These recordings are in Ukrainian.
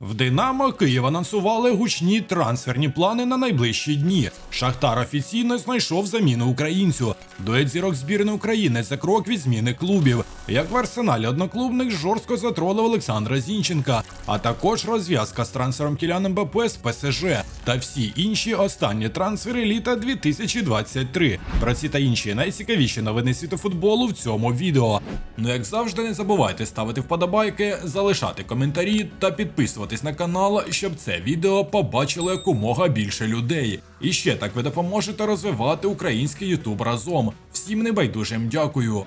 В Динамо Київ анонсували гучні трансферні плани на найближчі дні. Шахтар офіційно знайшов заміну українцю. Дует зірок збірної України за крок від зміни клубів. Як в арсеналі одноклубник жорстко затролив Олександра Зінченка, а також розв'язка з трансфером Кілян МБП з ПСЖ та всі інші останні трансфери літа 2023. Про ці та інші найцікавіші новини світу футболу в цьому відео. Ну як завжди, не забувайте ставити вподобайки, залишати коментарі та підписуватись на канал, щоб це відео побачило якомога більше людей. І ще так ви допоможете розвивати український Ютуб разом. Всім небайдужим дякую.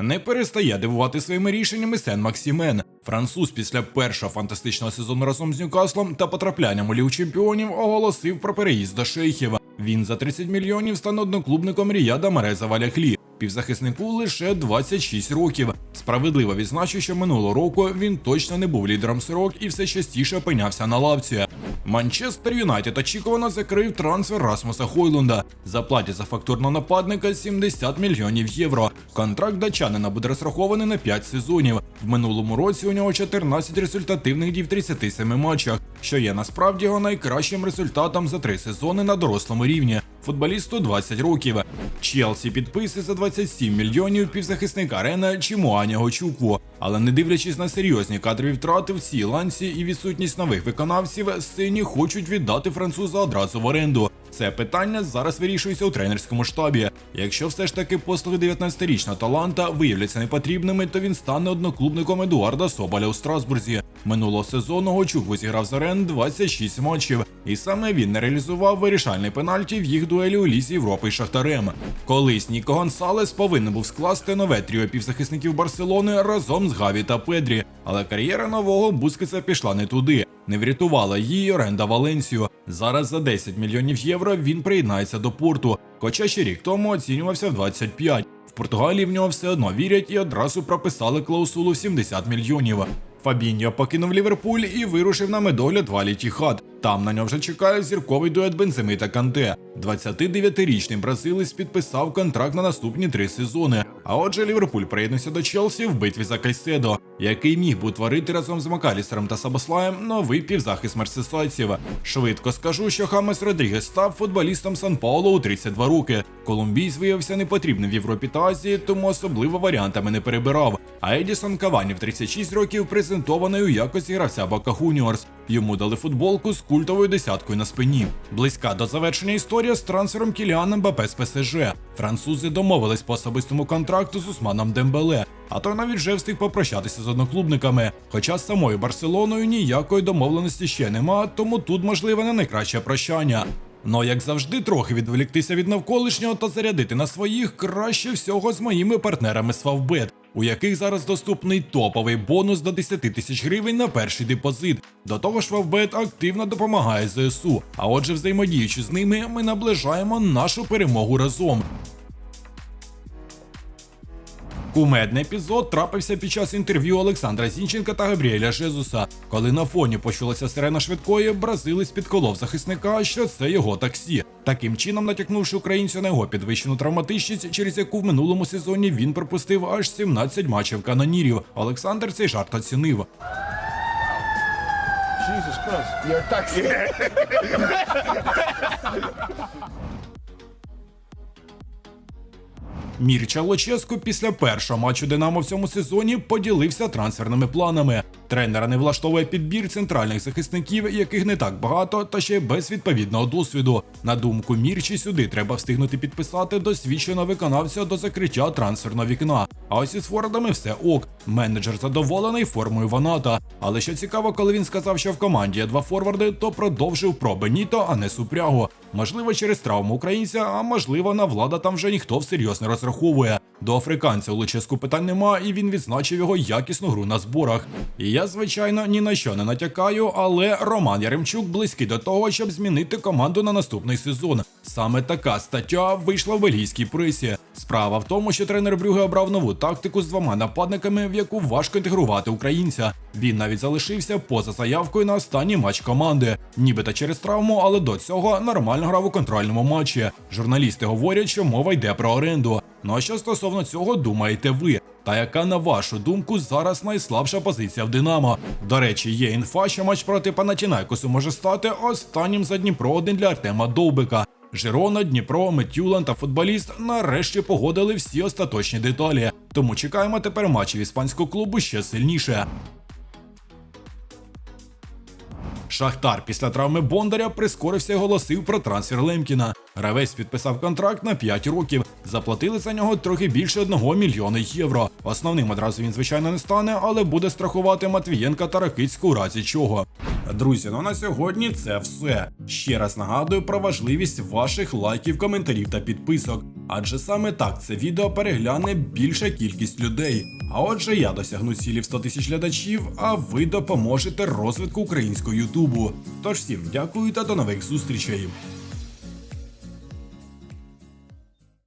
Не перестає дивувати своїми рішеннями Сен Максімен. Француз після першого фантастичного сезону разом з Ньюкаслом та потраплянням у Лігу чемпіонів оголосив про переїзд до шейхів. Він за 30 мільйонів стане одноклубником Ріяда Мареза Валяхлі. Півзахиснику лише 26 років. Справедливо відзначу, що минулого року він точно не був лідером сирок і все частіше опинявся на лавці. Манчестер Юнайтед очікувано закрив трансфер Расмуса Хойлунда. Заплатять за фактурного нападника 70 мільйонів євро. Контракт датчанина буде розрахований на 5 сезонів. В минулому році у нього 14 результативних дій в 37 матчах, що є насправді його найкращим результатом за три сезони на дорослому рівні. Футболісту 20 років. Челсі підписи за 27 мільйонів півзахисника Рена Чимуаня Гочукву. Але не дивлячись на серйозні кадрові втрати в цій ланці і відсутність нових виконавців, сині хочуть віддати француза одразу в оренду. Це питання зараз вирішується у тренерському штабі. Якщо все ж таки послуги 19-річного таланта виявляться непотрібними, то він стане одноклубником Едуарда Соболя у Страсбурзі. Минулого сезону Гочук зіграв за Рен 26 матчів, і саме він не реалізував вирішальний пенальті в їх дуелі у Лізі Європи з Шахтарем. Колись Ніко Гонсалес повинен був скласти нове тріо півзахисників Барселони разом з Гаві та Педрі, але кар'єра нового Бускетса пішла не туди. Не врятувала її оренда Валенсію. Зараз за 10 мільйонів євро він приєднається до порту, хоча ще рік тому оцінювався в 25. В Португалії в нього все одно вірять і одразу прописали клаусулу в 70 мільйонів. Фабіньо покинув Ліверпуль і вирушив на медогляд Валі Тіхат. Там на нього вже чекає зірковий дует Бенземи та Канте. 29-річний бразилець підписав контракт на наступні три сезони. А отже, Ліверпуль приєднався до Челсі в битві за Кайседо, який міг би утворити разом з Макалістером та Сабослаєм новий півзахист мерсисайців. Швидко скажу, що Хамес Родрігес став футболістом Сан Пауло у 32 роки. Колумбійсь виявився непотрібним в Європі та Азії, тому особливо варіантами не перебирав. А Едісон Кавані в 36 років презентований у якості гравця Бока Хуніорс. Йому дали футболку з культовою десяткою на спині. Близька до завершення історія з трансфером Кіліана Мбапе з ПСЖ. Французи домовились по особистому контракту з Усманом Дембеле. А той навіть вже встиг попрощатися з одноклубниками. Хоча з самою Барселоною ніякої домовленості ще нема, тому тут можливе не найкраще прощання. Но як завжди, трохи відволіктися від навколишнього та зарядити на своїх краще всього з моїми партнерами Favbet, у яких зараз доступний топовий бонус до 10 тисяч гривень на перший депозит. До того ж, Favbet активно допомагає ЗСУ. А отже, взаємодіючи з ними, ми наближаємо нашу перемогу разом. Кумедний епізод трапився під час інтерв'ю Олександра Зінченка та Габріеля Жезуса. Коли на фоні почулася сирена швидкої, бразилець підколов захисника, що це його таксі. Таким чином натякнувши українцю на його підвищену травматичність, через яку в минулому сезоні він пропустив аж 17 матчів канонірів. Олександр цей жарт оцінив. Jesus Christ. Your taxi. Мірча Лоческо після першого матчу Динамо в цьому сезоні поділився трансферними планами. Тренера не влаштовує підбір центральних захисників, яких не так багато, та ще без відповідного досвіду. На думку Мірчі, сюди треба встигнути підписати досвідченого виконавця до закриття трансферного вікна. А ось із Фордами все ок. Менеджер задоволений формою Ваната. Але що цікаво, коли він сказав, що в команді є два форварди, то продовжив про Беніто, а не Супрягу. Можливо, через травму українця, а можливо, на влада там вже ніхто всерйоз не розраховує. До африканця у Луческу питань нема, і він відзначив його якісну гру на зборах. І я, звичайно, ні на що не натякаю, але Роман Яремчук близький до того, щоб змінити команду на наступний сезон. Саме така стаття вийшла в бельгійській пресі. Справа в тому, що тренер Брюге обрав нову тактику з двома нападниками, в яку важко інтегрувати українця. Він навіть залишився поза заявкою на останній матч команди, нібито через травму, але до цього нормально грав у контрольному матчі. Журналісти говорять, що мова йде про оренду. Ну а що стосовно цього думаєте ви? Та яка, на вашу думку, зараз найслабша позиція в Динамо? До речі, є інфа, що матч проти Панатінайкосу може стати останнім за Дніпро один для Артема Довбика. Жирона, Дніпро, Метюлан та футболіст нарешті погодили всі остаточні деталі. Тому чекаємо тепер матчів іспанського клубу ще сильніше. Шахтар після травми Бондаря прискорився і оголосив про трансфер Лемкіна. Гравець підписав контракт на 5 років. Заплатили за нього трохи більше 1 мільйона євро. Основним одразу він, звичайно, не стане, але буде страхувати Матвієнка та Ракицьку у разі чого. Друзі, ну на сьогодні це все. Ще раз нагадую про важливість ваших лайків, коментарів та підписок. Адже саме так це відео перегляне більша кількість людей. А отже, я досягну цілі в 100 тисяч глядачів, а ви допоможете розвитку українського Ютубу. Тож всім дякую та до нових зустрічей.